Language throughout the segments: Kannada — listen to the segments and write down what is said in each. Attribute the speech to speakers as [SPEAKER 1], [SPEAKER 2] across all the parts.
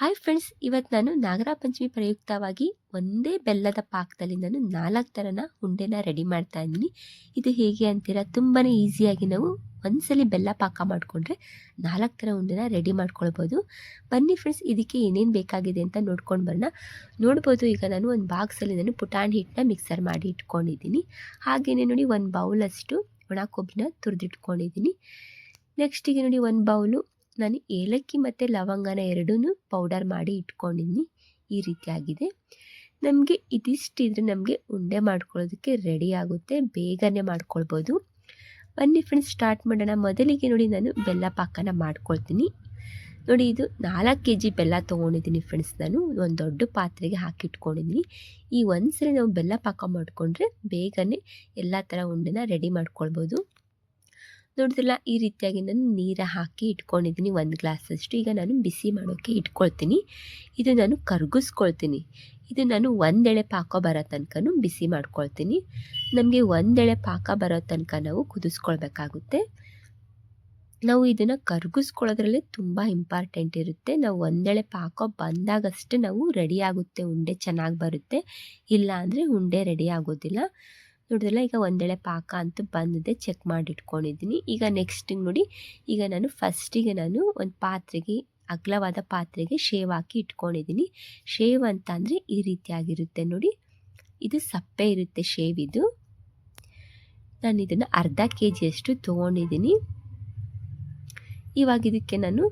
[SPEAKER 1] ಹಾಯ್ ಫ್ರೆಂಡ್ಸ್ ಇವತ್ತು ನಾನು ನಾಗರ ಪಂಚಮಿ ಪ್ರಯುಕ್ತವಾಗಿ ಒಂದೇ ಬೆಲ್ಲದ ಪಾಕದಲ್ಲಿ ನಾನು ನಾಲ್ಕು ಥರನ ಉಂಡೆನ ರೆಡಿ ಮಾಡ್ತಾ ಇದ್ದೀನಿ. ಇದು ಹೇಗೆ ಅಂತೀರಾ? ತುಂಬಾ ಈಸಿಯಾಗಿ ನಾವು ಒಂದ್ಸಲಿ ಬೆಲ್ಲ ಪಾಕ ಮಾಡಿಕೊಂಡ್ರೆ ನಾಲ್ಕು ಥರ ಉಂಡೆನ ರೆಡಿ ಮಾಡ್ಕೊಳ್ಬೋದು. ಬನ್ನಿ ಫ್ರೆಂಡ್ಸ್ ಇದಕ್ಕೆ ಏನೇನು ಬೇಕಾಗಿದೆ ಅಂತ ನೋಡ್ಕೊಂಡು ಬರೋಣ. ನೋಡ್ಬೋದು, ಈಗ ನಾನು ಒಂದು ಬಾಕ್ಸಲ್ಲಿ ನಾನು ಪುಟಾಣಿ ಹಿಟ್ಟನ್ನ ಮಿಕ್ಸರ್ ಮಾಡಿ ಇಟ್ಕೊಂಡಿದ್ದೀನಿ. ಹಾಗೆಯೇ ನೋಡಿ ಒಂದು ಬೌಲಷ್ಟು ಒಣ ಕೊಬ್ಬಿನ ತುರಿದಿಟ್ಕೊಂಡಿದ್ದೀನಿ. ನೆಕ್ಸ್ಟಿಗೆ ನೋಡಿ ಒಂದು ಬೌಲು ನಾನು ಏಲಕ್ಕಿ ಮತ್ತು ಲವಂಗನ ಎರಡೂ ಪೌಡರ್ ಮಾಡಿ ಇಟ್ಕೊಂಡಿದ್ದೀನಿ ಈ ರೀತಿಯಾಗಿದೆ. ನಮಗೆ ಇದಿಷ್ಟಿದ್ರೆ ನಮಗೆ ಉಂಡೆ ಮಾಡ್ಕೊಳ್ಳೋದಕ್ಕೆ ರೆಡಿ ಆಗುತ್ತೆ. ಬೇಗನೆ ಮಾಡ್ಕೊಳ್ಬೋದು. ಬನ್ನಿ ಫ್ರೆಂಡ್ಸ್ ಸ್ಟಾರ್ಟ್ ಮಾಡೋಣ. ಮೊದಲಿಗೆ ನೋಡಿ ನಾನು ಬೆಲ್ಲ ಪಾಕನ ಮಾಡ್ಕೊಳ್ತೀನಿ. ನೋಡಿ ಇದು ನಾಲ್ಕು ಕೆ ಜಿ ಬೆಲ್ಲ ತೊಗೊಂಡಿದ್ದೀನಿ ಫ್ರೆಂಡ್ಸ್ ನಾನು ಒಂದು ದೊಡ್ಡ ಪಾತ್ರೆಗೆ ಹಾಕಿಟ್ಕೊಂಡಿದ್ದೀನಿ ಈ ಒಂದು ಸರಿ ನಾವು ಬೆಲ್ಲ ಪಾಕ ಮಾಡಿಕೊಂಡ್ರೆ ಬೇಗನೆ ಎಲ್ಲ ಥರ ಉಂಡೆನ ರೆಡಿ ಮಾಡ್ಕೊಳ್ಬೋದು. ನೋಡಿದ್ರಲ್ಲ ಈ ರೀತಿಯಾಗಿ ನಾನು ನೀರ ಹಾಕಿ ಇಟ್ಕೊಂಡಿದ್ದೀನಿ ಒಂದು ಗ್ಲಾಸಷ್ಟು. ಈಗ ನಾನು ಬಿಸಿ ಮಾಡೋಕ್ಕೆ ಇಟ್ಕೊಳ್ತೀನಿ. ಇದು ನಾನು ಕರಗಿಸ್ಕೊಳ್ತೀನಿ. ಇದು ನಾನು ಒಂದೆಳೆ ಪಾಕ ಬರೋ ತನಕನೂ ಬಿಸಿ ಮಾಡ್ಕೊಳ್ತೀನಿ. ನಮಗೆ ಒಂದೆಳೆ ಪಾಕ ಬರೋ ತನಕ ನಾವು ಕುದಿಸ್ಕೊಳ್ಬೇಕಾಗುತ್ತೆ. ನಾವು ಇದನ್ನು ಕರಗಿಸ್ಕೊಳ್ಳೋದ್ರಲ್ಲೇ ತುಂಬ ಇಂಪಾರ್ಟೆಂಟ್ ಇರುತ್ತೆ. ನಾವು ಒಂದೆಳೆ ಪಾಕ ಬಂದಾಗಷ್ಟೇ ನಾವು ರೆಡಿ ಆಗುತ್ತೆ, ಉಂಡೆ ಚೆನ್ನಾಗಿ ಬರುತ್ತೆ. ಇಲ್ಲ ಅಂದರೆ ಉಂಡೆ ರೆಡಿ ಆಗೋದಿಲ್ಲ. ನೋಡಿದ್ರಲ್ಲ, ಈಗ ಒಂದೆಳೆ ಪಾಕ ಅಂತೂ ಬಂದಿದೆ ಚೆಕ್ ಮಾಡಿ ಇಟ್ಕೊಂಡಿದ್ದೀನಿ ಈಗ ನೆಕ್ಸ್ಟ್ ನೋಡಿ, ಈಗ ನಾನು ಫಸ್ಟಿಗೆ ನಾನು ಒಂದು ಪಾತ್ರೆಗೆ, ಅಗಲವಾದ ಪಾತ್ರೆಗೆ ಶೇವ್ ಹಾಕಿ ಇಟ್ಕೊಂಡಿದ್ದೀನಿ. ಶೇವ್ ಅಂತ ಅಂದರೆ ಈ ರೀತಿಯಾಗಿರುತ್ತೆ ನೋಡಿ. ಇದು ಸಪ್ಪೆ ಇರುತ್ತೆ ಶೇವ್ ಇದು. ನಾನು ಇದನ್ನು ಅರ್ಧ ಕೆ ಜಿಯಷ್ಟು ತೊಗೊಂಡಿದ್ದೀನಿ. ಇವಾಗ ಇದಕ್ಕೆ ನಾನು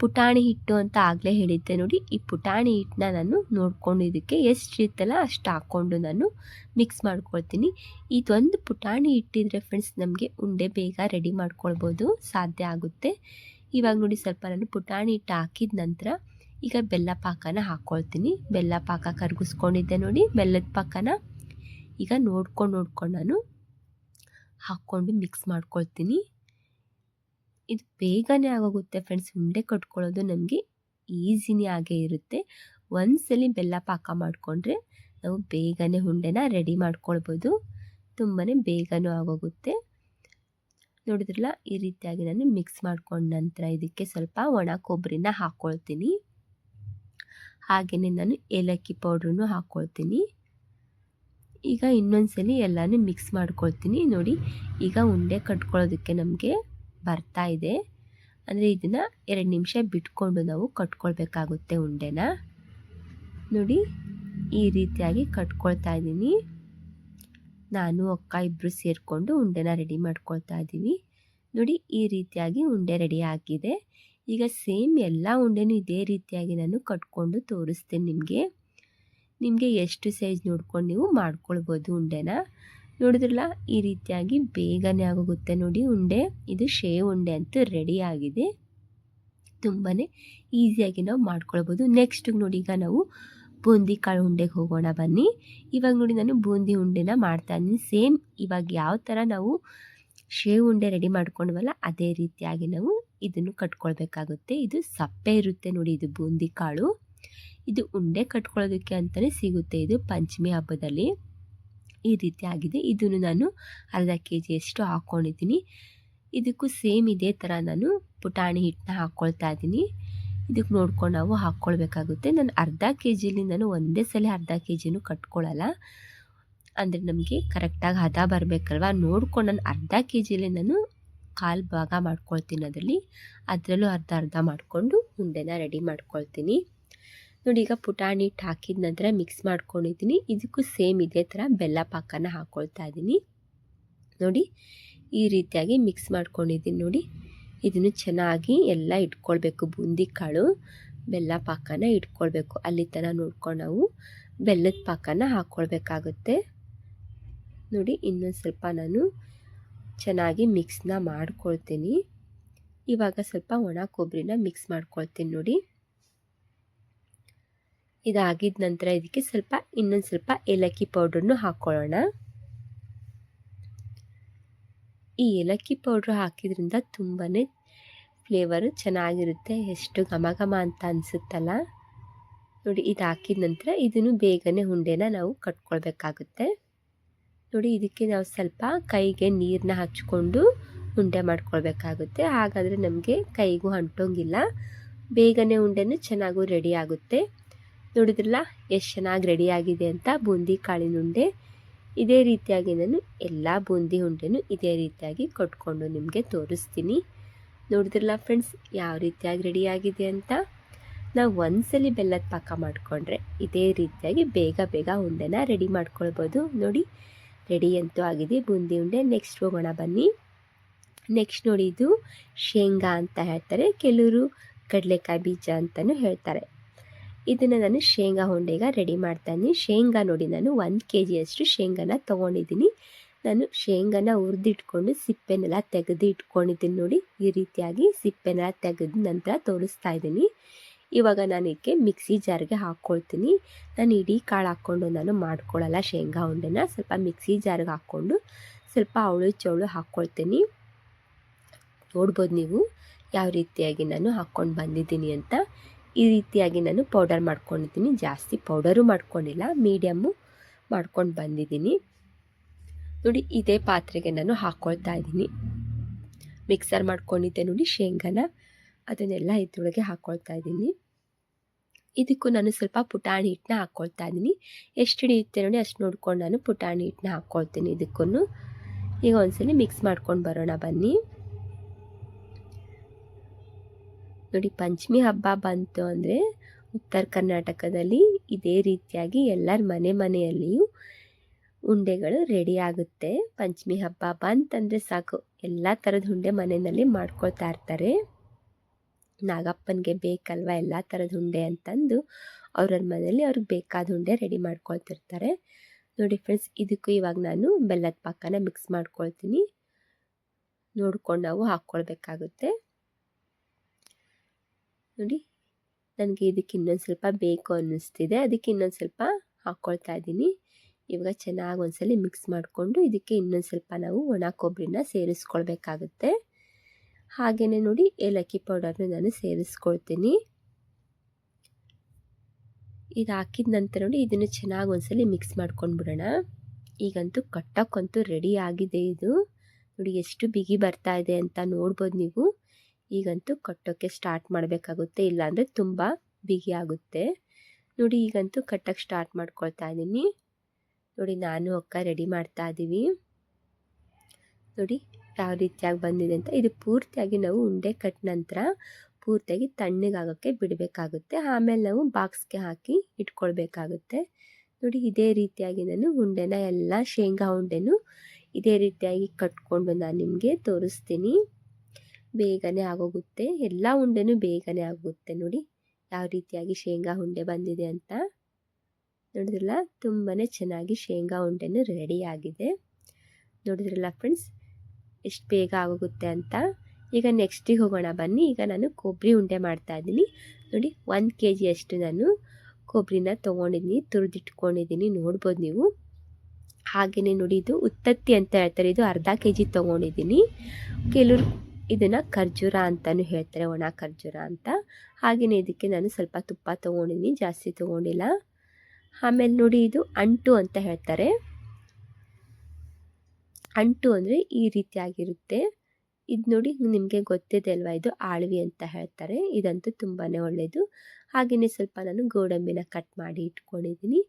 [SPEAKER 1] ಪುಟಾಣಿ ಹಿಟ್ಟು ಅಂತ ಆಗಲೇ ಹೇಳಿದ್ದೆ ನೋಡಿ. ಈ ಪುಟಾಣಿ ಹಿಟ್ಟನ್ನ ನಾನು ನೋಡ್ಕೊಂಡು ಇದಕ್ಕೆ ಎಷ್ಟು ಇರುತ್ತಲ್ಲ ಅಷ್ಟು ಹಾಕ್ಕೊಂಡು ನಾನು ಮಿಕ್ಸ್ ಮಾಡ್ಕೊಳ್ತೀನಿ. ಇದೊಂದು ಪುಟಾಣಿ ಹಿಟ್ಟಿದ್ರೆ ಫ್ರೆಂಡ್ಸ್ ನಮಗೆ ಉಂಡೆ ಬೇಗ ರೆಡಿ ಮಾಡ್ಕೊಳ್ಬೋದು, ಸಾಧ್ಯ ಆಗುತ್ತೆ. ಇವಾಗ ನೋಡಿ ಸ್ವಲ್ಪ ನಾನು ಪುಟಾಣಿ ಹಿಟ್ಟು ಹಾಕಿದ ನಂತರ ಈಗ ಬೆಲ್ಲ ಪಾಕನ ಹಾಕ್ಕೊಳ್ತೀನಿ ಬೆಲ್ಲ ಪಾಕ ಕರಗಿಸ್ಕೊಂಡಿದ್ದೆ ನೋಡಿ, ಬೆಲ್ಲದ ಪಾಕನ. ಈಗ ನೋಡ್ಕೊಂಡು ನೋಡ್ಕೊಂಡು ನಾನು ಹಾಕ್ಕೊಂಡು ಮಿಕ್ಸ್ ಮಾಡ್ಕೊಳ್ತೀನಿ. ಇದು ಬೇಗನೆ ಆಗೋಗುತ್ತೆ ಫ್ರೆಂಡ್ಸ್ ಉಂಡೆ ಕಟ್ಕೊಳ್ಳೋದು ನಮಗೆ ಈಸಿನೇ ಆಗೇ ಇರುತ್ತೆ. ಒಂದ್ಸಲಿ ಬೆಲ್ಲ ಪಾಕ ಮಾಡಿಕೊಂಡ್ರೆ ನಾವು ಬೇಗನೆ ಉಂಡೆನ ರೆಡಿ ಮಾಡ್ಕೊಳ್ಬೋದು. ತುಂಬಾ ಬೇಗನೂ ಆಗೋಗುತ್ತೆ. ನೋಡಿದ್ರಲ್ಲ, ಈ ರೀತಿಯಾಗಿ ನಾನು ಮಿಕ್ಸ್ ಮಾಡ್ಕೊಂಡ ನಂತರ ಇದಕ್ಕೆ ಸ್ವಲ್ಪ ಒಣ ಕೊಬ್ಬರಿನ ಹಾಕ್ಕೊಳ್ತೀನಿ ಹಾಗೆಯೇ ನಾನು ಏಲಕ್ಕಿ ಪೌಡ್ರನ್ನು ಹಾಕ್ಕೊಳ್ತೀನಿ ಈಗ ಇನ್ನೊಂದ್ಸಲಿ ಎಲ್ಲನೂ ಮಿಕ್ಸ್ ಮಾಡ್ಕೊಳ್ತೀನಿ. ನೋಡಿ, ಈಗ ಉಂಡೆ ಕಟ್ಕೊಳ್ಳೋದಕ್ಕೆ ನಮಗೆ ಬರ್ತಾ ಇದೆ. ಅಂದರೆ ಇದನ್ನು ಎರಡು ನಿಮಿಷ ಬಿಟ್ಕೊಂಡು ನಾವು ಕಟ್ಕೊಳ್ಬೇಕಾಗುತ್ತೆ ಉಂಡೆನ. ನೋಡಿ, ಈ ರೀತಿಯಾಗಿ ಕಟ್ಕೊಳ್ತಾ ಇದ್ದೀನಿ. ನಾನು, ಅಕ್ಕ ಇಬ್ಬರು ಸೇರಿಕೊಂಡು ಉಂಡೆನ ರೆಡಿ ಮಾಡ್ಕೊಳ್ತಾ ಇದ್ದೀವಿ. ನೋಡಿ, ಈ ರೀತಿಯಾಗಿ ಉಂಡೆ ರೆಡಿ ಆಗಿದೆ. ಈಗ ಸೇಮ್ ಎಲ್ಲ ಉಂಡೆನೂ ಇದೇ ರೀತಿಯಾಗಿ ನಾನು ಕಟ್ಕೊಂಡು ತೋರಿಸ್ತೇನೆ ನಿಮಗೆ. ನಿಮಗೆ ಎಷ್ಟು ಸೈಜ್ ನೋಡ್ಕೊಂಡು ನೀವು ಮಾಡ್ಕೊಳ್ಬೋದು ಉಂಡೆನ. ನೋಡಿದ್ರಲ್ಲ, ಈ ರೀತಿಯಾಗಿ ಬೇಗನೆ ಆಗೋಗುತ್ತೆ ನೋಡಿ ಉಂಡೆ. ಇದು ಶೇವ್ ಉಂಡೆ ಅಂತೂ ರೆಡಿ ಆಗಿದೆ. ತುಂಬಾ ಈಸಿಯಾಗಿ ನಾವು ಮಾಡ್ಕೊಳ್ಬೋದು. ನೆಕ್ಸ್ಟ್ ನೋಡಿ ಈಗ ನಾವು ಬೂಂದಿ ಕಾಳು ಉಂಡೆಗೆ ಹೋಗೋಣ ಬನ್ನಿ. ಇವಾಗ ನೋಡಿ ನಾನು ಬೂಂದಿ ಉಂಡೆನ ಮಾಡ್ತಾ ಇದ್ದೀನಿ. ಸೇಮ್ ಇವಾಗ ಯಾವ ಥರ ನಾವು ಶೇವ್ ಉಂಡೆ ರೆಡಿ ಮಾಡ್ಕೊಂಡ್ವಲ್ಲ, ಅದೇ ರೀತಿಯಾಗಿ ನಾವು ಇದನ್ನು ಕಟ್ಕೊಳ್ಬೇಕಾಗುತ್ತೆ. ಇದು ಸಪ್ಪೆ ಇರುತ್ತೆ ನೋಡಿ ಇದು ಬೂಂದಿ ಕಾಳು. ಇದು ಉಂಡೆ ಕಟ್ಕೊಳ್ಳೋದಕ್ಕೆ ಅಂತಲೇ ಸಿಗುತ್ತೆ. ಇದು ಪಂಚಮಿ ಹಬ್ಬದಲ್ಲಿ. ಈ ರೀತಿ ಆಗಿದೆ ಇದನ್ನು ನಾನು ಅರ್ಧ ಕೆ ಜಿಯಷ್ಟು ಹಾಕ್ಕೊಂಡಿದ್ದೀನಿ ಇದಕ್ಕೂ ಸೇಮ್ ಇದೇ ಥರ ನಾನು ಪುಟಾಣಿ ಹಿಟ್ಟನ್ನ ಹಾಕ್ಕೊಳ್ತಾ ಇದ್ದೀನಿ. ಇದಕ್ಕೆ ನೋಡ್ಕೊಂಡು ನಾವು ಹಾಕ್ಕೊಳ್ಬೇಕಾಗುತ್ತೆ ನಾನು ಅರ್ಧ ಕೆ ಜಿಯಲ್ಲಿ ನಾನು ಒಂದೇ ಸಲ ಅರ್ಧ ಕೆ ಜಿನೂ ಕಟ್ಕೊಳ್ಳಲ್ಲ. ಅಂದರೆ ನಮಗೆ ಕರೆಕ್ಟಾಗಿ ಹದ ಬರಬೇಕಲ್ವ? ನೋಡ್ಕೊಂಡು ನಾನು ಅರ್ಧ ಕೆ ಜಿಯಲ್ಲಿ ನಾನು ಕಾಲು ಭಾಗ ಮಾಡ್ಕೊಳ್ತೀನಿ ಅದರಲ್ಲಿ. ಅದರಲ್ಲೂ ಅರ್ಧ ಅರ್ಧ ಮಾಡಿಕೊಂಡು ಉಂಡೆನ ರೆಡಿ ಮಾಡ್ಕೊಳ್ತೀನಿ. ನೋಡಿ, ಈಗ ಪುಟಾಣಿ ಹಿಟ್ಟು ಹಾಕಿದ ನಂತರ ಮಿಕ್ಸ್ ಮಾಡ್ಕೊಂಡಿದ್ದೀನಿ. ಇದಕ್ಕೂ ಸೇಮ್ ಇದೇ ಥರ ಬೆಲ್ಲ ಪಾಕನ ಹಾಕ್ಕೊಳ್ತಾ ಇದ್ದೀನಿ. ನೋಡಿ, ಈ ರೀತಿಯಾಗಿ ಮಿಕ್ಸ್ ಮಾಡ್ಕೊಂಡಿದ್ದೀನಿ ನೋಡಿ. ಇದನ್ನು ಚೆನ್ನಾಗಿ ಎಲ್ಲ ಇಟ್ಕೊಳ್ಬೇಕು, ಬೂಂದಿ ಕಾಳು, ಬೆಲ್ಲ ಪಾಕನ ಇಟ್ಕೊಳ್ಬೇಕು. ಅಲ್ಲಿ ತನಕ ನೋಡ್ಕೊಂಡು ನಾವು ಬೆಲ್ಲದ ಪಾಕನ ಹಾಕ್ಕೊಳ್ಬೇಕಾಗುತ್ತೆ ನೋಡಿ, ಇನ್ನೊಂದು ಸ್ವಲ್ಪ ನಾನು ಚೆನ್ನಾಗಿ ಮಿಕ್ಸ್ನ ಮಾಡ್ಕೊಳ್ತೀನಿ. ಇವಾಗ ಸ್ವಲ್ಪ ಒಣ ಕೊಬ್ಬರಿನ ಮಿಕ್ಸ್ ಮಾಡ್ಕೊಳ್ತೀನಿ ನೋಡಿ. ಇದಾಗಿದ ನಂತರ ಇದಕ್ಕೆ ಸ್ವಲ್ಪ, ಇನ್ನೊಂದು ಸ್ವಲ್ಪ ಏಲಕ್ಕಿ ಪೌಡ್ರನ್ನು ಹಾಕ್ಕೊಳ್ಳೋಣ. ಈ ಏಲಕ್ಕಿ ಪೌಡ್ರ್ ಹಾಕಿದ್ರಿಂದ ತುಂಬಾ ಫ್ಲೇವರು ಚೆನ್ನಾಗಿರುತ್ತೆ, ಎಷ್ಟು ಘಮ ಘಮ ಅಂತ ಅನಿಸುತ್ತಲ್ಲ. ನೋಡಿ, ಇದು ಹಾಕಿದ ನಂತರ ಇದನ್ನು ಬೇಗನೆ ಉಂಡೆನ ನಾವು ಕಟ್ಕೊಳ್ಬೇಕಾಗುತ್ತೆ. ನೋಡಿ, ಇದಕ್ಕೆ ನಾವು ಸ್ವಲ್ಪ ಕೈಗೆ ನೀರನ್ನ ಹಚ್ಕೊಂಡು ಉಂಡೆ ಮಾಡ್ಕೊಳ್ಬೇಕಾಗುತ್ತೆ. ಹಾಗಾದರೆ ನಮಗೆ ಕೈಗೂ ಅಂಟೋಂಗಿಲ್ಲ. ಬೇಗನೆ ಉಂಡೆನೂ ಚೆನ್ನಾಗೂ ರೆಡಿ ಆಗುತ್ತೆ. ನೋಡಿದ್ರಲ್ಲ, ಎಷ್ಟು ಚೆನ್ನಾಗಿ ರೆಡಿ ಆಗಿದೆ ಅಂತ ಬೂಂದಿ ಕಾಳಿನ ಉಂಡೆ. ಇದೇ ರೀತಿಯಾಗಿ ನಾನು ಎಲ್ಲ ಬೂಂದಿ ಉಂಡೆನೂ ಇದೇ ರೀತಿಯಾಗಿ ಕೊಟ್ಕೊಂಡು ನಿಮಗೆ ತೋರಿಸ್ತೀನಿ. ನೋಡಿದ್ರಲ್ಲ ಫ್ರೆಂಡ್ಸ್ ಯಾವ ರೀತಿಯಾಗಿ ರೆಡಿಯಾಗಿದೆ ಅಂತ? ನಾವು ಒಂದ್ಸಲಿ ಬೆಲ್ಲದ ಪಾಕ ಮಾಡಿಕೊಂಡ್ರೆ ಇದೇ ರೀತಿಯಾಗಿ ಬೇಗ ಬೇಗ ಉಂಡೆನ ರೆಡಿ ಮಾಡ್ಕೊಳ್ಬೋದು. ನೋಡಿ ರೆಡಿ ಅಂತೂ ಆಗಿದೆ ಬೂಂದಿ ಉಂಡೆ. ನೆಕ್ಸ್ಟ್ ಹೋಗೋಣ ಬನ್ನಿ. ನೆಕ್ಸ್ಟ್ ನೋಡಿ ಇದು ಶೇಂಗಾ ಅಂತ ಹೇಳ್ತಾರೆ. ಕೆಲವರು ಕಡಲೆಕಾಯಿ ಬೀಜ ಅಂತಲೂ ಹೇಳ್ತಾರೆ. ಇದನ್ನು ನಾನು ಶೇಂಗಾ ಉಂಡೆಗ ರೆಡಿ ಮಾಡ್ತಾಯಿದ್ದೀನಿ ಶೇಂಗಾ ನೋಡಿ ನಾನು ಒಂದು ಕೆ ಜಿಯಷ್ಟು ಶೇಂಗಾನ ತೊಗೊಂಡಿದ್ದೀನಿ. ನಾನು ಶೇಂಗಾನ ಹುರಿದಿಟ್ಕೊಂಡು ಸಿಪ್ಪೆನೆಲ್ಲ ತೆಗೆದು ಇಟ್ಕೊಂಡಿದ್ದೀನಿ ನೋಡಿ. ಈ ರೀತಿಯಾಗಿ ಸಿಪ್ಪೆನೆಲ್ಲ ತೆಗೆದ ನಂತರ ತೋರಿಸ್ತಾ ಇದ್ದೀನಿ. ಇವಾಗ ನಾನು ಇದಕ್ಕೆ ಮಿಕ್ಸಿ ಜಾರ್ಗೆ ಹಾಕ್ಕೊಳ್ತೀನಿ ನಾನು ಇಡೀ ಕಾಳು ಹಾಕ್ಕೊಂಡು ನಾನು ಮಾಡ್ಕೊಳ್ಳಲ್ಲ ಶೇಂಗಾ ಉಂಡೆನ. ಸ್ವಲ್ಪ ಮಿಕ್ಸಿ ಜಾರ್ಗೆ ಹಾಕ್ಕೊಂಡು ಸ್ವಲ್ಪ ಅವಳು ಚೌಳು ಹಾಕ್ಕೊಳ್ತೀನಿ ನೋಡ್ಬೋದು ನೀವು ಯಾವ ರೀತಿಯಾಗಿ ನಾನು ಹಾಕ್ಕೊಂಡು ಬಂದಿದ್ದೀನಿ ಅಂತ. ಈ ರೀತಿಯಾಗಿ ನಾನು ಪೌಡರ್ ಮಾಡ್ಕೊಂಡಿದ್ದೀನಿ. ಜಾಸ್ತಿ ಪೌಡರು ಮಾಡ್ಕೊಂಡಿಲ್ಲ. ಮೀಡಿಯಮ್ಮು ಮಾಡ್ಕೊಂಡು ಬಂದಿದ್ದೀನಿ. ನೋಡಿ, ಇದೇ ಪಾತ್ರೆಗೆ ನಾನು ಹಾಕ್ಕೊಳ್ತಾ ಇದ್ದೀನಿ. ಮಿಕ್ಸರ್ ಮಾಡ್ಕೊಂಡಿದ್ದೆ ನೋಡಿ, ಶೇಂಗಾನ. ಅದನ್ನೆಲ್ಲ ಇದ್ರೊಳಗೆ ಹಾಕ್ಕೊಳ್ತಾ ಇದ್ದೀನಿ. ಇದಕ್ಕೂ ನಾನು ಸ್ವಲ್ಪ ಪುಟಾಣಿ ಹಿಟ್ಟನ್ನ ಹಾಕ್ಕೊಳ್ತಾ ಇದ್ದೀನಿ. ಎಷ್ಟು ಹಿಡಿಯುತ್ತೆ ನೋಡಿ, ಅಷ್ಟು ನೋಡ್ಕೊಂಡು ನಾನು ಪುಟಾಣಿ ಹಿಟ್ಟನ್ನ ಹಾಕ್ಕೊಳ್ತೀನಿ ಇದಕ್ಕೂ ಈಗ ಒಂದ್ಸಲಿ ಮಿಕ್ಸ್ ಮಾಡ್ಕೊಂಡು ಬರೋಣ ಬನ್ನಿ. ನೋಡಿ, ಪಂಚಮಿ ಹಬ್ಬ ಬಂತು ಅಂದರೆ ಉತ್ತರ ಕರ್ನಾಟಕದಲ್ಲಿ ಇದೇ ರೀತಿಯಾಗಿ ಎಲ್ಲರ ಮನೆ ಮನೆಯಲ್ಲಿಯೂ ಉಂಡೆಗಳು ರೆಡಿ ಆಗುತ್ತೆ. ಪಂಚಮಿ ಹಬ್ಬ ಬಂತಂದರೆ ಸಾಕು. ಎಲ್ಲ ಥರದ ಉಂಡೆ ಮನೆಯಲ್ಲಿ ಮಾಡ್ಕೊಳ್ತಾ ಇರ್ತಾರೆ. ನಾಗಪ್ಪನಿಗೆ ಬೇಕಲ್ವ ಎಲ್ಲ ಥರದ ಉಂಡೆ ಅಂತಂದು ಅವ್ರವ್ರ ಮನೆಯಲ್ಲಿ ಅವ್ರಿಗೆ ಬೇಕಾದ ಉಂಡೆ ರೆಡಿ ಮಾಡ್ಕೊಳ್ತಿರ್ತಾರೆ. ನೋಡಿ ಫ್ರೆಂಡ್ಸ್ ಇದಕ್ಕೂ ಇವಾಗ ನಾನು ಬೆಲ್ಲದ ಪಾಕನ ಮಿಕ್ಸ್ ಮಾಡ್ಕೊಳ್ತೀನಿ. ನೋಡ್ಕೊಂಡು ನಾವು ಹಾಕ್ಕೊಳ್ಬೇಕಾಗುತ್ತೆ. ನೋಡಿ. ನನಗೆ ಇದಕ್ಕೆ ಇನ್ನೊಂದು ಸ್ವಲ್ಪ ಬೇಕು ಅನ್ನಿಸ್ತಿದೆ. ಅದಕ್ಕೆ ಇನ್ನೊಂದು ಸ್ವಲ್ಪ ಹಾಕ್ಕೊಳ್ತಾ ಇದ್ದೀನಿ. ಇವಾಗ ಚೆನ್ನಾಗಿ ಒಂದ್ಸಲಿ ಮಿಕ್ಸ್ ಮಾಡಿಕೊಂಡು ಇದಕ್ಕೆ ಇನ್ನೊಂದು ಸ್ವಲ್ಪ ನಾವು ಒಣ ಕೊಬ್ಬರಿನ ಸೇರಿಸ್ಕೊಳ್ಬೇಕಾಗುತ್ತೆ. ಹಾಗೆಯೇ ನೋಡಿ ಏಲಕ್ಕಿ ಪೌಡರ್ನ ನಾನು ಸೇರಿಸ್ಕೊಳ್ತೀನಿ. ಇದು ಹಾಕಿದ ನಂತರ ನೋಡಿ ಇದನ್ನು ಚೆನ್ನಾಗಿ ಒಂದ್ಸಲಿ ಮಿಕ್ಸ್ ಮಾಡ್ಕೊಂಡು ಬಿಡೋಣ ಈಗಂತೂ ಕಟ್ಟೋಕ್ಕಂತೂ ರೆಡಿ ಆಗಿದೆ ಇದು. ನೋಡಿ ಎಷ್ಟು ಬಿಗಿ ಬರ್ತಾ ಇದೆ ಅಂತ ನೋಡ್ಬೋದು ನೀವು. ಈಗಂತೂ ಕಟ್ಟೋಕ್ಕೆ ಸ್ಟಾರ್ಟ್ ಮಾಡಬೇಕಾಗುತ್ತೆ, ಇಲ್ಲಾಂದರೆ ತುಂಬ ಬಿಗಿ ಆಗುತ್ತೆ. ನೋಡಿ, ಈಗಂತೂ ಕಟ್ಟೋಕ್ಕೆ ಸ್ಟಾರ್ಟ್ ಮಾಡ್ಕೊಳ್ತಾ ಇದ್ದೀನಿ ನೋಡಿ, ನಾನು ಅಕ್ಕ ರೆಡಿ ಮಾಡ್ತಾ ಇದ್ದೀವಿ ನೋಡಿ, ಯಾವ ರೀತಿಯಾಗಿ ಬಂದಿದೆ ಅಂತ. ಇದು ಪೂರ್ತಿಯಾಗಿ ನಾವು ಉಂಡೆ ಕಟ್ ನಂತರ ಪೂರ್ತಿಯಾಗಿ ತಣ್ಣಗಾಗೋಕ್ಕೆ ಬಿಡಬೇಕಾಗುತ್ತೆ. ಆಮೇಲೆ ನಾವು ಬಾಕ್ಸ್ಗೆ ಹಾಕಿ ಇಟ್ಕೊಳ್ಬೇಕಾಗುತ್ತೆ. ನೋಡಿ, ಇದೇ ರೀತಿಯಾಗಿ ನಾನು ಉಂಡೆನ, ಎಲ್ಲ ಶೇಂಗಾ ಉಂಡೆನೂ ಇದೇ ರೀತಿಯಾಗಿ ಕಟ್ಕೊಂಡು ನಾನು ನಿಮಗೆ ತೋರಿಸ್ತೀನಿ. ಬೇಗನೆ ಆಗೋಗುತ್ತೆ. ಎಲ್ಲ ಉಂಡೆನೂ ಬೇಗನೆ ಆಗುತ್ತೆ ನೋಡಿ. ಯಾವ ರೀತಿಯಾಗಿ ಶೇಂಗಾ ಉಂಡೆ ಬಂದಿದೆ ಅಂತ. ನೋಡಿದ್ರಲ್ಲ ತುಂಬಾ ಚೆನ್ನಾಗಿ ಶೇಂಗಾ ಉಂಡೆನೂ ರೆಡಿ ಆಗಿದೆ. ನೋಡಿದ್ರಲ್ಲ ಫ್ರೆಂಡ್ಸ್ ಎಷ್ಟು ಬೇಗ ಆಗೋಗುತ್ತೆ ಅಂತ. ಈಗ ನೆಕ್ಸ್ಟಿಗೆ ಹೋಗೋಣ ಬನ್ನಿ. ಈಗ ನಾನು ಕೊಬ್ಬರಿ ಉಂಡೆ ಮಾಡ್ತಾ ಇದ್ದೀನಿ. ನೋಡಿ, ಒಂದು ಕೆ ಜಿಯಷ್ಟು ನಾನು ಕೊಬ್ಬರಿನ ತೊಗೊಂಡಿದ್ದೀನಿ, ತುರಿದಿಟ್ಕೊಂಡಿದ್ದೀನಿ. ನೋಡ್ಬೋದು ನೀವು. ಹಾಗೆಯೇ ನೋಡಿ, ಇದು ಉತ್ತತ್ತಿ ಅಂತ ಹೇಳ್ತಾರೆ. ಇದು ಅರ್ಧ ಕೆ ಜಿ ತೊಗೊಂಡಿದ್ದೀನಿ. ಕೆಲವರು ಇದನ್ನು ಖರ್ಜೂರ ಅಂತಲೂ ಹೇಳ್ತಾರೆ, ಒಣ ಖರ್ಜೂರ ಅಂತ. ಹಾಗೆಯೇ ಇದಕ್ಕೆ ನಾನು ಸ್ವಲ್ಪ ತುಪ್ಪ ತೊಗೊಂಡಿನಿ, ಜಾಸ್ತಿ ತೊಗೊಂಡಿಲ್ಲ. ಆಮೇಲೆ ನೋಡಿ ಇದು ಅಂಟು ಅಂತ ಹೇಳ್ತಾರೆ. ಅಂಟು ಅಂದರೆ ಈ ರೀತಿಯಾಗಿರುತ್ತೆ ಇದು ನೋಡಿ ನಿಮಗೆ ಗೊತ್ತಿದೆ ಅಲ್ವಾ, ಇದು ಆಳ್ವಿ ಅಂತ ಹೇಳ್ತಾರೆ. ಇದಂತೂ ತುಂಬಾ ಒಳ್ಳೆಯದು ಹಾಗೆಯೇ ಸ್ವಲ್ಪ ನಾನು ಗೋಡಂಬಿನ ಕಟ್ ಮಾಡಿ ಇಟ್ಕೊಂಡಿದ್ದೀನಿ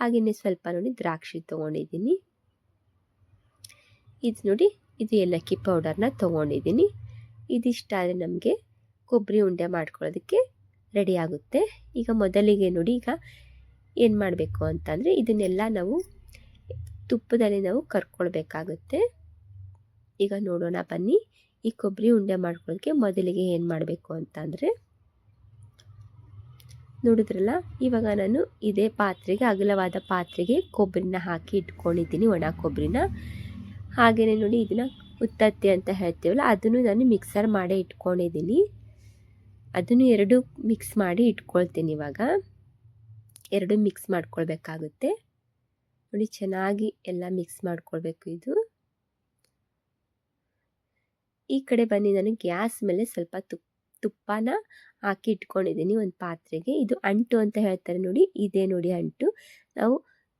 [SPEAKER 1] ಹಾಗೆಯೇ ಸ್ವಲ್ಪ ನೋಡಿ ದ್ರಾಕ್ಷಿ ತೊಗೊಂಡಿದ್ದೀನಿ ಇದು ನೋಡಿ ಇದು ಏಲಕ್ಕಿ ಪೌಡರ್ನ ತೊಗೊಂಡಿದ್ದೀನಿ ಇದಿಷ್ಟಾದರೆ ನಮಗೆ ಕೊಬ್ಬರಿ ಉಂಡೆ ಮಾಡ್ಕೊಳ್ಳೋದಕ್ಕೆ ರೆಡಿ ಆಗುತ್ತೆ. ಈಗ ಮೊದಲಿಗೆ ನೋಡಿ, ಈಗ ಏನು ಮಾಡಬೇಕು ಅಂತಂದರೆ ಇದನ್ನೆಲ್ಲ ನಾವು ತುಪ್ಪದಲ್ಲಿ ನಾವು ಕರ್ಕೊಳ್ಬೇಕಾಗುತ್ತೆ. ಈಗ ನೋಡೋಣ, ಬನ್ನಿ. ಈ ಕೊಬ್ಬರಿ ಉಂಡೆ ಮಾಡ್ಕೊಳ್ಳೋಕ್ಕೆ ಮೊದಲಿಗೆ ಏನು ಮಾಡಬೇಕು ಅಂತಂದರೆ, ನೋಡಿದ್ರಲ್ಲ, ಇವಾಗ ನಾನು ಇದೇ ಪಾತ್ರೆಗೆ, ಅಗಲವಾದ ಪಾತ್ರೆಗೆ ಕೊಬ್ಬರಿನ ಹಾಕಿ ಇಟ್ಕೊಂಡಿದ್ದೀನಿ, ಒಣ ಕೊಬ್ಬರಿನ ಹಾಗೆಯೇ ನೋಡಿ, ಇದನ್ನು ಉತ್ತತ್ತಿ ಅಂತ ಹೇಳ್ತೀವಲ್ಲ, ಅದನ್ನು ನಾನು ಮಿಕ್ಸರ್ ಮಾಡೇ ಇಟ್ಕೊಂಡಿದ್ದೀನಿ. ಅದನ್ನು ಎರಡು ಮಿಕ್ಸ್ ಮಾಡಿ ಇಟ್ಕೊಳ್ತೀನಿ ಇವಾಗ. ಎರಡು ಮಿಕ್ಸ್ ಮಾಡ್ಕೊಳ್ಬೇಕಾಗುತ್ತೆ. ನೋಡಿ, ಚೆನ್ನಾಗಿ ಎಲ್ಲ ಮಿಕ್ಸ್ ಮಾಡ್ಕೊಳ್ಬೇಕು ಇದು. ಈ ಕಡೆ ಬನ್ನಿ, ನಾನು ಗ್ಯಾಸ್ ಮೇಲೆ ಸ್ವಲ್ಪ ತುಪ್ಪ ತುಪ್ಪನ ಹಾಕಿ ಇಟ್ಕೊಂಡಿದ್ದೀನಿ ಒಂದು ಪಾತ್ರೆಗೆ. ಇದು ಅಂಟು ಅಂತ ಹೇಳ್ತಾರೆ ನೋಡಿ, ಇದೇ ನೋಡಿ ಅಂಟು. ನಾವು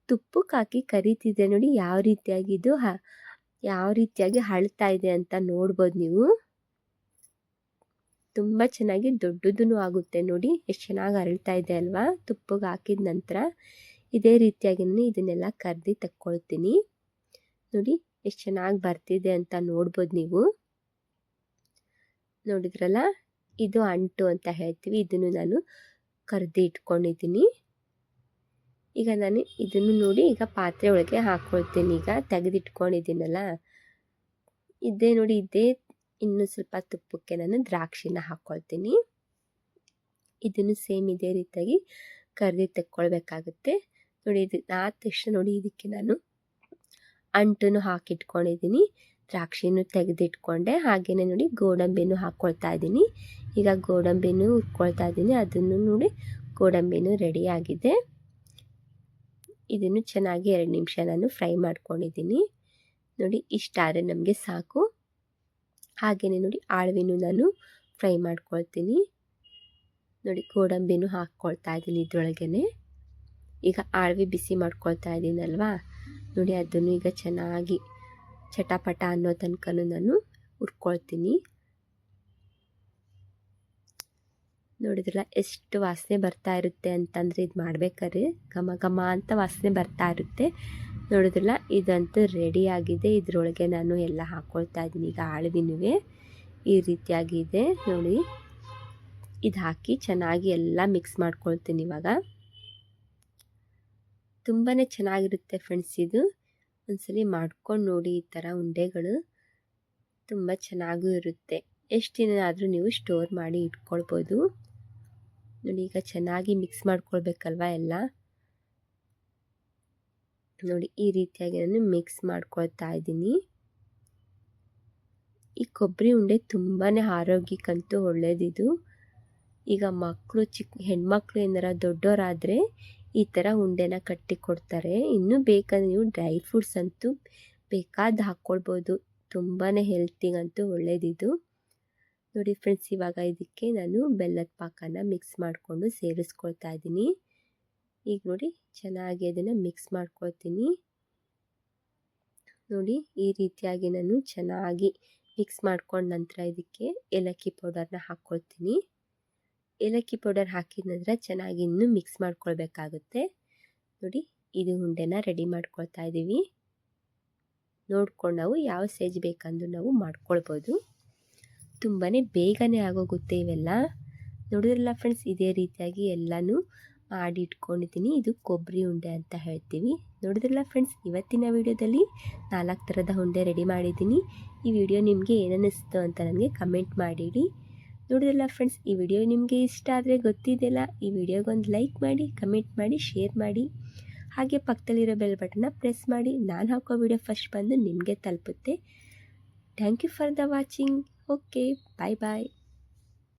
[SPEAKER 1] ತುಪ್ಪಕ್ಕೆ ಹಾಕಿ ಕರಿತಿದ್ದೆ ನೋಡಿ, ಯಾವ ರೀತಿಯಾಗಿ ಇದು ಯಾವ ರೀತಿಯಾಗಿ ಹಳ್ತಾ ಇದೆ ಅಂತ ನೋಡ್ಬೋದು ನೀವು. ತುಂಬ ಚೆನ್ನಾಗಿ ದೊಡ್ಡದೂ ಆಗುತ್ತೆ ನೋಡಿ, ಎಷ್ಟು ಚೆನ್ನಾಗಿ ಅರಳ್ತಾ ಇದೆ ಅಲ್ವಾ? ತುಪ್ಪಗೆ ಹಾಕಿದ ನಂತರ ಇದೇ ರೀತಿಯಾಗಿ ನಾನು ಇದನ್ನೆಲ್ಲ ಕರ್ದು ತಕ್ಕೊಳ್ತೀನಿ. ನೋಡಿ, ಎಷ್ಟು ಚೆನ್ನಾಗಿ ಬರ್ತಿದೆ ಅಂತ ನೋಡ್ಬೋದು ನೀವು. ನೋಡಿದ್ರಲ್ಲ, ಇದು ಅಂಟು ಅಂತ ಹೇಳ್ತೀವಿ, ಇದನ್ನು ನಾನು ಕರ್ದು ಇಟ್ಕೊಂಡಿದ್ದೀನಿ. ಈಗ ನಾನು ಇದನ್ನು ನೋಡಿ ಈಗ ಪಾತ್ರೆ ಒಳಗೆ ಹಾಕ್ಕೊಳ್ತೀನಿ ಈಗ ತೆಗೆದಿಟ್ಕೊಂಡಿದ್ದೀನಲ್ಲ? ಇದೇ ನೋಡಿ, ಇದೇ ಇನ್ನು ಸ್ವಲ್ಪ ತುಪ್ಪಕ್ಕೆ ನಾನು ದ್ರಾಕ್ಷಿನ ಹಾಕ್ಕೊಳ್ತೀನಿ ಇದನ್ನು ಸೇಮ್ ಇದೇ ರೀತಿಯಾಗಿ ಕರ್ದಿ ತೆಕ್ಕೊಳ್ಬೇಕಾಗುತ್ತೆ. ನೋಡಿ, ಇದು ಆದ ತಕ್ಷಣ ನೋಡಿ, ಇದಕ್ಕೆ ನಾನು ಅಂಟನ್ನು ಹಾಕಿಟ್ಕೊಂಡಿದ್ದೀನಿ. ದ್ರಾಕ್ಷಿನೂ ತೆಗೆದಿಟ್ಕೊಂಡೆ. ಹಾಗೆಯೇ ನೋಡಿ ಗೋಡಂಬಿನೂ ಹಾಕ್ಕೊಳ್ತಾ ಇದ್ದೀನಿ. ಈಗ ಗೋಡಂಬಿನೂ ಉಟ್ಕೊಳ್ತಾ ಇದ್ದೀನಿ. ಅದನ್ನು ನೋಡಿ, ಗೋಡಂಬಿನೂ ರೆಡಿಯಾಗಿದೆ ಇದನ್ನು ಚೆನ್ನಾಗಿ ಎರಡು ನಿಮಿಷ ನಾನು ಫ್ರೈ ಮಾಡ್ಕೊಂಡಿದ್ದೀನಿ. ನೋಡಿ ಇಷ್ಟಾದರೆ ನಮಗೆ ಸಾಕು. ಹಾಗೆಯೇ ನೋಡಿ, ಆಳ್ವಿನೂ ನಾನು ಫ್ರೈ ಮಾಡ್ಕೊಳ್ತೀನಿ. ನೋಡಿ, ಗೋಡಂಬಿನೂ ಹಾಕ್ಕೊಳ್ತಾ ಇದ್ದೀನಿ ಇದ್ರೊಳಗೇ ಈಗ ಆಳ್ವಿ ಬಿಸಿ ಮಾಡ್ಕೊಳ್ತಾ ಇದ್ದೀನಲ್ವಾ? ನೋಡಿ, ಅದನ್ನು ಈಗ ಚೆನ್ನಾಗಿ ಚಟಪಟ ಅನ್ನೋ ತನಕ ನಾನು ಹುರ್ಕೊಳ್ತೀನಿ. ನೋಡಿದ್ರಲ್ಲ, ಎಷ್ಟು ವಾಸನೆ ಬರ್ತಾ ಇರುತ್ತೆ ಅಂತಂದರೆ ಇದು ಮಾಡ್ಬೇಕಾದ್ರೆ ಘಮ ಘಮ ಅಂತ ವಾಸನೆ ಬರ್ತಾ ಇರುತ್ತೆ. ನೋಡಿದ್ರಲ್ಲ, ಇದಂತೂ ರೆಡಿಯಾಗಿದೆ ಇದರೊಳಗೆ ನಾನು ಎಲ್ಲ ಹಾಕ್ಕೊಳ್ತಾ ಇದ್ದೀನಿ. ಈಗ ಆಳ್ವಿನುವೆ ಈ ರೀತಿಯಾಗಿದೆ ನೋಡಿ, ಇದು ಹಾಕಿ ಚೆನ್ನಾಗಿ ಎಲ್ಲ ಮಿಕ್ಸ್ ಮಾಡ್ಕೊಳ್ತೀನಿ ಇವಾಗ. ತುಂಬಾ ಚೆನ್ನಾಗಿರುತ್ತೆ ಫ್ರೆಂಡ್ಸ್ ಇದು. ಒಂದ್ಸಲಿ ಮಾಡ್ಕೊಂಡು ನೋಡಿ ಈ ಥರ ಉಂಡೆಗಳು. ತುಂಬ ಚೆನ್ನಾಗೂ ಇರುತ್ತೆ. ಎಷ್ಟು ದಿನ ಆದರೂ ನೀವು ಸ್ಟೋರ್ ಮಾಡಿ ಇಟ್ಕೊಳ್ಬೋದು. ನೋಡಿ ಈಗ ಚೆನ್ನಾಗಿ ಮಿಕ್ಸ್ ಮಾಡ್ಕೊಳ್ಬೇಕಲ್ವ ಎಲ್ಲ? ನೋಡಿ ಈ ರೀತಿಯಾಗಿ ನಾನು ಮಿಕ್ಸ್ ಮಾಡ್ಕೊಳ್ತಾ ಇದ್ದೀನಿ. ಈ ಕೊಬ್ಬರಿ ಉಂಡೆ ತುಂಬಾ ಆರೋಗ್ಯಕ್ಕಂತೂ ಒಳ್ಳೆಯದಿದು ಈಗ ಮಕ್ಕಳು ಚಿಕ್ಕ ಹೆಣ್ಮಕ್ಳು ಏನಾರ ದೊಡ್ಡವರಾದರೆ ಈ ಥರ ಉಂಡೆನ ಕಟ್ಟಿ ಕೊಡ್ತಾರೆ ಇನ್ನೂ ಬೇಕಂದ್ರೆ ನೀವು ಡ್ರೈ ಫ್ರೂಟ್ಸ್ ಅಂತೂ ಬೇಕಾದ ಹಾಕ್ಕೊಳ್ಬೋದು. ತುಂಬಾ ಹೆಲ್ತಿಗಂತೂ ಒಳ್ಳೇದಿದು. ನೋಡಿ ಫ್ರೆಂಡ್ಸ್ ಇವಾಗ ಇದಕ್ಕೆ ನಾನು ಬೆಲ್ಲದ ಪಾಕನ ಮಿಕ್ಸ್ ಮಾಡಿಕೊಂಡು ಸೇರಿಸ್ಕೊಳ್ತಾ ಇದ್ದೀನಿ. ಈಗ ನೋಡಿ ಚೆನ್ನಾಗಿ ಅದನ್ನು ಮಿಕ್ಸ್ ಮಾಡ್ಕೊಳ್ತೀನಿ. ನೋಡಿ ಈ ರೀತಿಯಾಗಿ ನಾನು ಚೆನ್ನಾಗಿ ಮಿಕ್ಸ್ ಮಾಡ್ಕೊಂಡ ನಂತರ ಇದಕ್ಕೆ ಏಲಕ್ಕಿ ಪೌಡರ್ನ ಹಾಕ್ಕೊಳ್ತೀನಿ ಏಲಕ್ಕಿ ಪೌಡರ್ ಹಾಕಿದ ನಂತರ ಚೆನ್ನಾಗಿ ಇನ್ನೂ ಮಿಕ್ಸ್ ಮಾಡ್ಕೊಳ್ಬೇಕಾಗುತ್ತೆ. ನೋಡಿ ಇದು ಉಂಡೆನ ರೆಡಿ ಮಾಡ್ಕೊಳ್ತಾ ಇದ್ದೀವಿ ನೋಡ್ಕೊಂಡು ನಾವು ಯಾವ ಸೈಜ್ ಬೇಕಂದ್ರೂ ನಾವು ಮಾಡ್ಕೊಳ್ಬೋದು. ತುಂಬಾ ಬೇಗನೆ ಆಗೋಗುತ್ತೆ ಇವೆಲ್ಲ. ನೋಡಿದ್ರಲ್ಲ ಫ್ರೆಂಡ್ಸ್ ಇದೇ ರೀತಿಯಾಗಿ ಎಲ್ಲನೂ ಮಾಡಿ ಇಟ್ಕೊಂಡಿದ್ದೀನಿ ಇದು ಕೊಬ್ಬರಿ ಉಂಡೆ ಅಂತ ಹೇಳ್ತೀವಿ. ನೋಡಿದ್ರಲ್ಲ ಫ್ರೆಂಡ್ಸ್ ಇವತ್ತಿನ ವಿಡಿಯೋದಲ್ಲಿ ನಾಲ್ಕು ಥರದ ಉಂಡೆ ರೆಡಿ ಮಾಡಿದ್ದೀನಿ. ಈ ವಿಡಿಯೋ ನಿಮಗೆ ಏನನ್ನಿಸ್ತು ಅಂತ ನನಗೆ ಕಮೆಂಟ್ ಮಾಡಿಡಿ. ನೋಡಿದ್ರಲ್ಲ ಫ್ರೆಂಡ್ಸ್ ಈ ವಿಡಿಯೋ ನಿಮಗೆ ಇಷ್ಟ ಆದರೆ ಗೊತ್ತಿದೆಯಲ್ಲ, ಈ ವಿಡಿಯೋಗೊಂದು ಲೈಕ್ ಮಾಡಿ ಕಮೆಂಟ್ ಮಾಡಿ ಶೇರ್ ಮಾಡಿ. ಹಾಗೆ ಪಕ್ಕದಲ್ಲಿರೋ ಬೆಲ್ ಬಟನ್ನ ಪ್ರೆಸ್ ಮಾಡಿ. ನಾನು ಹಾಕೋ ವಿಡಿಯೋ ಫಸ್ಟ್ ಬಂದು ನಿಮಗೆ ತಲುಪುತ್ತೆ. Thank you for the watching Oke, okay, bye-bye.